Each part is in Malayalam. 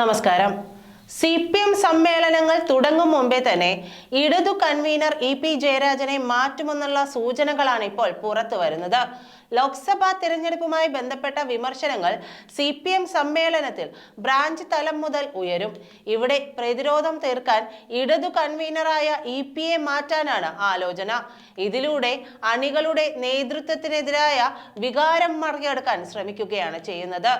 നമസ്കാരം. സി പി എം സമ്മേളനങ്ങൾ തുടങ്ങും മുമ്പേ തന്നെ ഇടതു കൺവീനർ ഇ പി ജയരാജനെ മാറ്റുമെന്നുള്ള സൂചനകളാണ് ഇപ്പോൾ പുറത്തു വരുന്നത്. ലോക്സഭാ തിരഞ്ഞെടുപ്പുമായി ബന്ധപ്പെട്ട വിമർശനങ്ങൾ സി പി എം സമ്മേളനത്തിൽ ബ്രാഞ്ച് തലം മുതൽ ഉയരും. ഇവിടെ പ്രതിരോധം തീർക്കാൻ ഇടതു കൺവീനറായ ഇ പി എ മാറ്റാനാണ് ആലോചന. ഇതിലൂടെ അണികളുടെ നേതൃത്വത്തിനെതിരായ വികാരം മറികടക്കാൻ ശ്രമിക്കുകയാണ് ചെയ്യുന്നത്.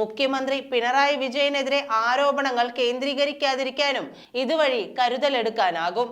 മുഖ്യമന്ത്രി പിണറായി വിജയനെതിരെ ആരോപണങ്ങൾ കേന്ദ്രീകരിക്കാതിരിക്കാനും ഇതുവഴി കരുതലെടുക്കാനാകും.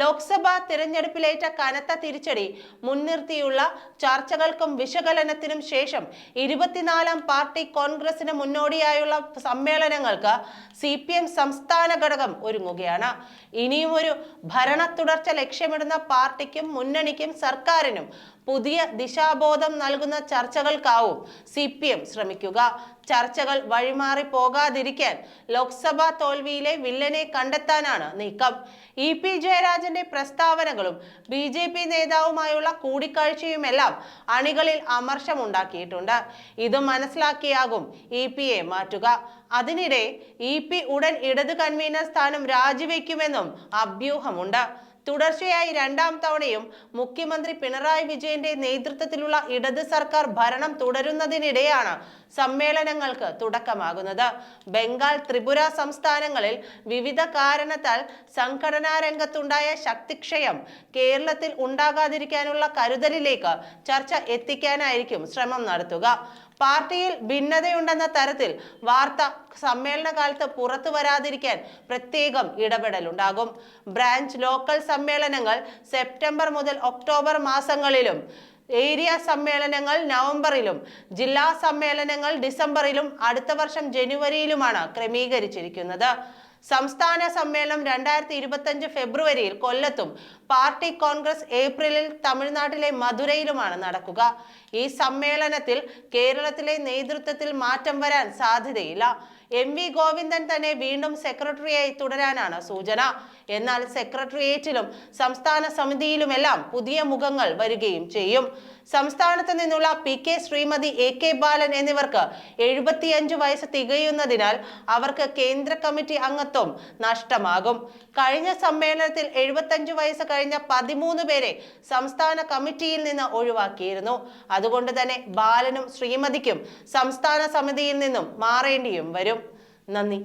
ലോക്സഭാ തിരഞ്ഞെടുപ്പിലേറ്റ കനത്ത തിരിച്ചടി മുൻനിർത്തിയുള്ള ചർച്ചകൾക്കും വിശകലനത്തിനും ശേഷം ഇരുപത്തിനാലാം പാർട്ടി കോൺഗ്രസിന് മുന്നോടിയായുള്ള സമ്മേളനങ്ങൾക്ക് സി പി എം സംസ്ഥാന ഘടകം ഒരുങ്ങുകയാണ്. ഇനിയും ഒരു ഭരണ തുടർച്ച ലക്ഷ്യമിടുന്ന പാർട്ടിക്കും മുന്നണിക്കും സർക്കാരിനും പുതിയ ദിശാബോധം നൽകുന്ന ചർച്ചകൾക്കാവും സി പി എം ശ്രമിക്കുക. ചർച്ചകൾ വഴിമാറി പോകാതിരിക്കാൻ ലോക്സഭാ തോൽവിയിലെ വില്ലനെ കണ്ടെത്താനാണ് നീക്കം. ഇ പി ജയരാജന്റെ പ്രസ്താവനകളും ബി ജെ പി നേതാവുമായുള്ള കൂടിക്കാഴ്ചയുമെല്ലാം അണികളിൽ അമർഷമുണ്ടാക്കിയിട്ടുണ്ട് ഇത് മനസ്സിലാക്കിയാകും ഇ പി എ മാറ്റുക. അതിനിടെ ഇ പി ഉടൻ ഇടത് കൺവീനർ സ്ഥാനം രാജിവെക്കുമെന്നും അഭ്യൂഹമുണ്ട്. തുടർച്ചയായി രണ്ടാം തവണയും മുഖ്യമന്ത്രി പിണറായി വിജയന്റെ നേതൃത്വത്തിലുള്ള ഇടത് സർക്കാർ ഭരണം തുടരുന്നതിനിടെയാണ് സമ്മേളനങ്ങൾക്ക് തുടക്കമാകുന്നത്. ബംഗാൾ ത്രിപുര സംസ്ഥാനങ്ങളിൽ വിവിധ കാരണത്താൽ സംഘടനാ രംഗത്തുണ്ടായ ശക്തിക്ഷയം കേരളത്തിൽ ഉണ്ടാകാതിരിക്കാനുള്ള കരുതലിലേക്ക് ചർച്ച എത്തിക്കാനായിരിക്കും ശ്രമം നടത്തുക. പാർട്ടിയിൽ ഭിന്നതയുണ്ടെന്ന തരത്തിൽ വാർത്ത സമ്മേളന കാലത്ത് പുറത്തു വരാതിരിക്കാൻ പ്രത്യേകം ഇടപെടലുണ്ടാകും. ബ്രാഞ്ച് ലോക്കൽ സമ്മേളനങ്ങൾ സെപ്റ്റംബർ മുതൽ ഒക്ടോബർ മാസങ്ങളിലും ഏരിയ സമ്മേളനങ്ങൾ നവംബറിലും ജില്ലാ സമ്മേളനങ്ങൾ ഡിസംബറിലും അടുത്ത വർഷം ജനുവരിയിലുമാണ് ക്രമീകരിച്ചിരിക്കുന്നത്. സംസ്ഥാന സമ്മേളനം രണ്ടായിരത്തി ഇരുപത്തഞ്ച് ഫെബ്രുവരിയിൽ കൊല്ലത്തും പാർട്ടി കോൺഗ്രസ് ഏപ്രിലിൽ തമിഴ്നാട്ടിലെ മധുരയിലുമാണ് നടക്കുക. ഈ സമ്മേളനത്തിൽ കേരളത്തിലെ നേതൃത്വത്തിൽ മാറ്റം വരാൻ സാധ്യതയില്ല. എം വി ഗോവിന്ദൻ തന്നെ വീണ്ടും സെക്രട്ടറിയായി തുടരാനാണ് സൂചന. എന്നാൽ സെക്രട്ടേറിയറ്റിലും സംസ്ഥാന സമിതിയിലുമെല്ലാം പുതിയ മുഖങ്ങൾ വരികയും ചെയ്യും. സംസ്ഥാനത്ത് നിന്നുള്ള P K Sreemathi A K Balan എന്നിവർക്ക് എഴുപത്തിയഞ്ച് വയസ്സ് തികയുന്നതിനാൽ അവർക്ക് കേന്ദ്ര കമ്മിറ്റി അംഗത്വം നഷ്ടമാകും. കഴിഞ്ഞ സമ്മേളനത്തിൽ എഴുപത്തഞ്ച് വയസ്സ് കഴിഞ്ഞ പതിമൂന്ന് പേരെ സംസ്ഥാന കമ്മിറ്റിയിൽ നിന്ന് ഒഴിവാക്കിയിരുന്നു. അതുകൊണ്ട് തന്നെ ബാലനും ശ്രീമതിക്കും സംസ്ഥാന സമിതിയിൽ നിന്നും മാറേണ്ടിയും വരും. നന്ദി.